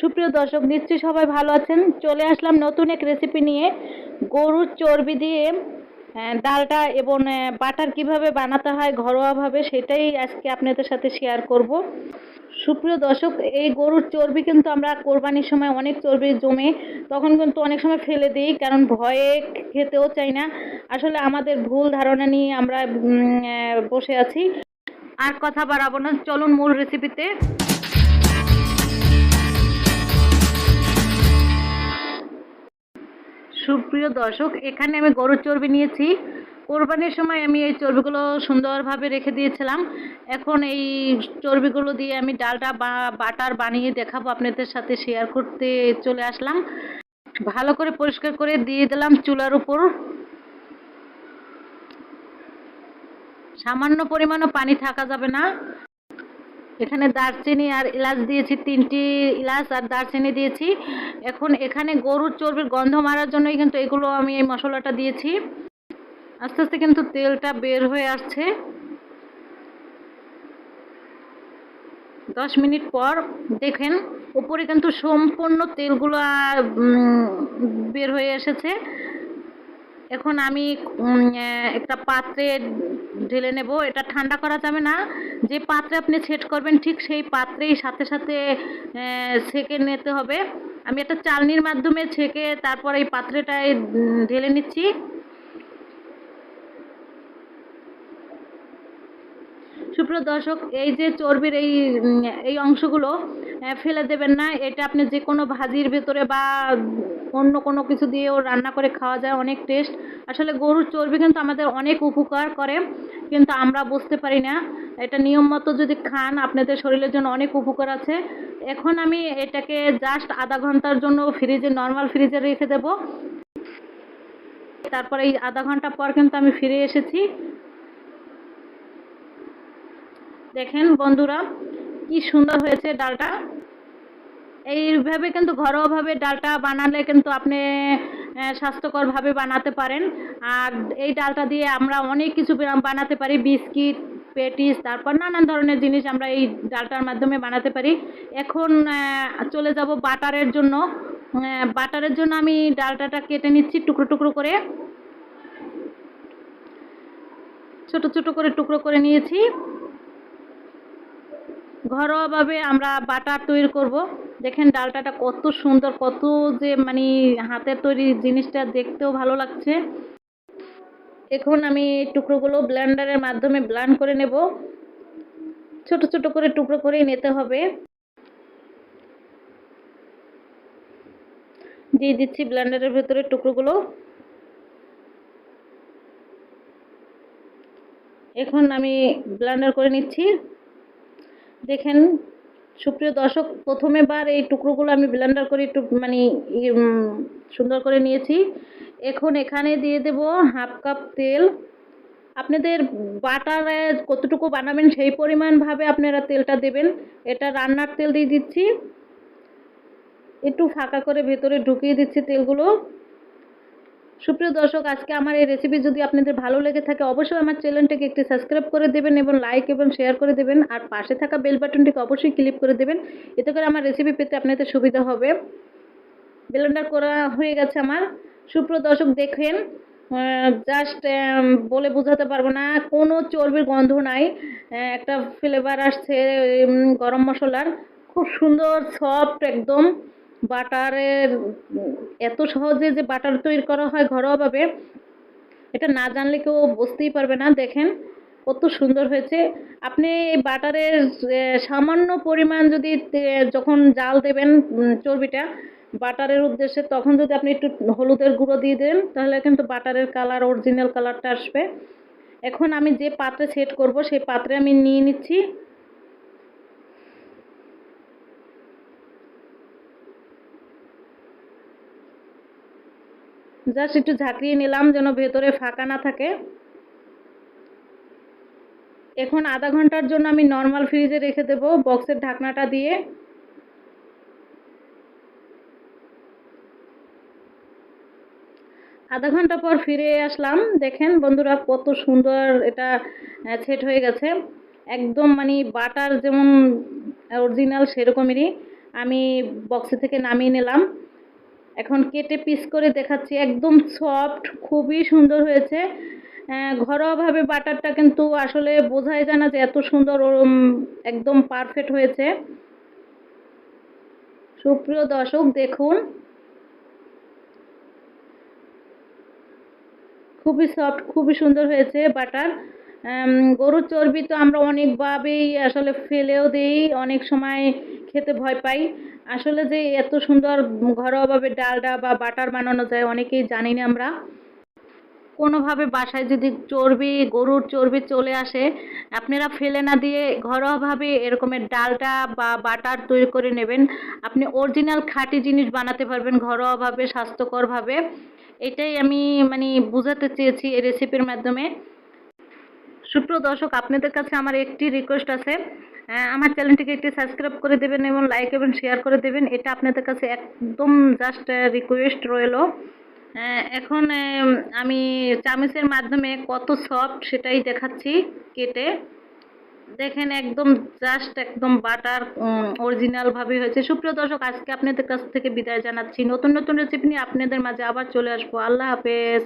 সুপ্রিয় দর্শক, নিশ্চয়ই সবাই ভালো আছেন। চলে আসলাম নতুন এক রেসিপি নিয়ে। গরুর চর্বি দিয়ে ডালটা এবং বাটার কীভাবে বানাতে হয় ঘরোয়াভাবে সেটাই আজকে আপনাদের সাথে শেয়ার করব। সুপ্রিয় দর্শক, এই গরুর চর্বি কিন্তু আমরা কোরবানির সময় অনেক চর্বি জমে, তখন কিন্তু অনেক সময় ফেলে দিই, কারণ ভয়ে খেতেও চাই না। আসলে আমাদের ভুল ধারণা নিয়ে আমরা বসে আছি। আর কথা বাড়াবো না। চলুন মূল রেসিপিতে সুপ্রিয় দর্শক, এখানে আমি গরুর চর্বি নিয়েছি। কোরবানির সময় আমি এই চর্বিগুলো সুন্দরভাবে রেখে দিয়েছিলাম। এখন এই চর্বিগুলো দিয়ে আমি ডালটা বা বাটার বানিয়ে দেখাবো, আপনাদের সাথে শেয়ার করতে চলে আসলাম। ভালো করে পরিষ্কার করে দিয়ে দিলাম চুলার উপর। সামান্য পরিমাণও পানি থাকা যাবে না। এখানে দারচিনি আর এলাচ দিয়েছি, তিনটি এলাচ আর দারচিনি দিয়েছি। এখন এখানে গরুর চর্বির গন্ধ মারার জন্যই কিন্তু এগুলো আমি এই মশলাটা দিয়েছি। আস্তে আস্তে কিন্তু তেলটা বের হয়ে আসছে। দশ মিনিট পর দেখেন, উপরে কিন্তু সম্পূর্ণ তেলগুলো বের হয়ে এসেছে। এখন আমি একটা পাত্রে ঢেলে নেব। এটা ঠান্ডা করা যাবে না। যে পাত্রে আপনি সেট করবেন, ঠিক সেই পাত্রেই সাথে সাথে সেকে নিতে হবে। আমি একটা চালনির মাধ্যমে ছেঁকে তারপর এই পাত্রেটায় ঢেলে নিচ্ছি। সুপ্রিয় দর্শক, এই যে চর্বির এই এই অংশগুলো ফেলে দেবেন না। এটা আপনি যে কোনো ভাজির ভেতরে বা অন্য কোনো কিছু দিয়েও রান্না করে খাওয়া যায়, অনেক টেস্ট আসলে গরুর চর্বি কিন্তু আমাদের অনেক উপকার করে, কিন্তু আমরা বুঝতে পারি না। এটা নিয়ম মতো যদি খান, আপনাদের শরীরের জন্য অনেক উপকার আছে। এখন আমি এটাকে জাস্ট আধা ঘণ্টার জন্য ফ্রিজে নর্মাল ফ্রিজে রেখে দেব। তারপরে এই আধা ঘণ্টা পর কিন্তু আমি ফিরে এসেছি। দেখেন বন্ধুরা, কি সুন্দর হয়েছে ডালটা। এইভাবে কিন্তু ঘরোয়াভাবে ডালটা বানালে কিন্তু আপনি স্বাস্থ্যকরভাবে বানাতে পারেন। আর এই ডালটা দিয়ে আমরা অনেক কিছু বানাতে পারি, বিস্কিট, পেটিস, তারপর নানান ধরনের জিনিস আমরা এই ডালটার মাধ্যমে বানাতে পারি। এখন চলে যাব বাটারের জন্য। বাটারের জন্য আমি ডালটাটা কেটে নিচ্ছি টুকরো টুকরো করে। ছোট ছোট করে টুকরো করে নিয়েছি। ঘরোয়াভাবে আমরা বাটার তৈরি করব। দেখেন ডালটাটা কত সুন্দর, কত যে মানে হাতের তৈরি জিনিসটা দেখতেও ভালো লাগছে। এখন আমি টুকরোগুলো ব্লেন্ডারের মাধ্যমে ব্লান্ড করে নেব। ছোট ছোট করে টুকরো করেই নিতে হবে। দিয়ে দিচ্ছি ব্লেন্ডারের ভেতরে টুকরোগুলো। এখন আমি ব্লেন্ডার করে নিচ্ছি। দেখেন, সুপ্রিয় দর্শক প্রথমে বার এই টুকরোগুলো আমি ব্লেন্ডার করে একটু মানে সুন্দর করে নিয়েছি। এখন এখানে দিয়ে দেব হাফ কাপ তেল। আপনাদের বাটারে কতটুকু বানাবেন সেই পরিমাণভাবে আপনারা তেলটা দেবেন। এটা রান্নার তেল দিয়ে দিচ্ছি। একটু ফাঁকা করে ভেতরে ঢুকিয়ে দিচ্ছি তেলগুলো। সুপ্রিয় দর্শক, আজকে আমার এই রেসিপি যদি আপনাদের ভালো লেগে থাকে, অবশ্যই আমার চ্যানেলটাকে একটি সাবস্ক্রাইব করে দেবেন এবং লাইক এবং শেয়ার করে দেবেন। আর পাশে থাকা বেল বাটনটিকে অবশ্যই ক্লিক করে দেবেন। এতে করে আমার রেসিপি পেতে আপনাদের সুবিধা হবে। ব্লেন্ডার করা হয়ে গেছে আমার। সুপ্রিয় দর্শক, দেখেন জাস্ট বলে বোঝাতে পারব না, কোনো চর্বির গন্ধ নাই। একটা ফ্লেভার আসছে গরম মশলার। খুব সুন্দর সফট একদম। বাটারের, এত সহজে যে বাটার তৈরি করা হয় ঘরোয়াভাবে, এটা না জানলে কেউ বুঝতেই পারবে না। দেখেন কত সুন্দর হয়েছে। আপনি বাটারের সামান্য পরিমাণ যদি যখন জাল দেবেন চর্বিটা, বাটারের উদ্দেশ্যে, তখন যদি আপনি একটু হলুদের গুঁড়ো দিয়ে দেন, তাহলে কিন্তু বাটারের কালার অরিজিনাল কালারটা আসবে। এখন আমি যে পাত্রে সেট করব, সেই পাত্রে আমি নিয়ে নিচ্ছি। জাস্ট একটু ঝাঁকিয়ে নিলাম যেন ভেতরে ফাঁকা না থাকে। এখন আধা ঘণ্টার জন্য আমি নর্মাল ফ্রিজে রেখে দেব বক্সের ঢাকনাটা দিয়ে। আধা ঘণ্টা পর ফিরে আসলাম। দেখেন বন্ধুরা কত সুন্দর এটা সেট হয়ে গেছে। একদম মানে বাটার যেমন অরিজিনাল সেরকমেরই আমি বক্সে থেকে নামিয়ে নিলাম। এখন কেটে পিস করে দেখাচ্ছি। একদম সফট খুবই সুন্দর হয়েছে। ঘরোয়াভাবে বাটারটা কিন্তু আসলে বোঝাই যায় না যে এত সুন্দর একদম পারফেক্ট হয়েছে। সুপ্রিয় দর্শক, দেখুন। খুবই সফট খুবই সুন্দর হয়েছে বাটার। গরুর চর্বি তো আমরা অনেকভাবেই আসলে ফেলেও দিই, অনেক সময় খেতে ভয় পাই। আসলে যে এত সুন্দর ঘরোয়াভাবে ডালডা বা বাটার বানানো যায়, অনেকেই জানি না আমরা। কোনোভাবে বাসায় যদি চর্বি, গরুর চর্বি চলে আসে, আপনারা ফেলে না দিয়ে ঘরোয়াভাবে এরকমের ডালটা বা বাটার তৈরি করে নেবেন। আপনি অরিজিনাল খাঁটি জিনিস বানাতে পারবেন ঘরোয়াভাবে, স্বাস্থ্যকরভাবে। এটাই আমি মানে বোঝাতে চেয়েছি এই রেসিপির মাধ্যমে। সুপ্রিয় দর্শক, আপনাদের কাছে আমার একটি রিকোয়েস্ট আছে। আমার চ্যানেলটিকে একটি সাবস্ক্রাইব করে দেবেন এবং লাইক এবং শেয়ার করে দেবেন। এটা আপনাদের কাছে একদম জাস্ট রিকোয়েস্ট রইল। এখন আমি চামচের মাধ্যমে কত সফট সেটাই দেখাচ্ছি কেটে। দেখেন, একদম জাস্ট একদম বাটার অরিজিনাল ভাবে হয়েছে। সুপ্রিয় দর্শক, আজকে আপনাদের কাছ থেকে বিদায় জানাচ্ছি। নতুন নতুন রেসিপি নিয়ে আপনাদের মাঝে আবার চলে আসব। আল্লাহ হাফেজ।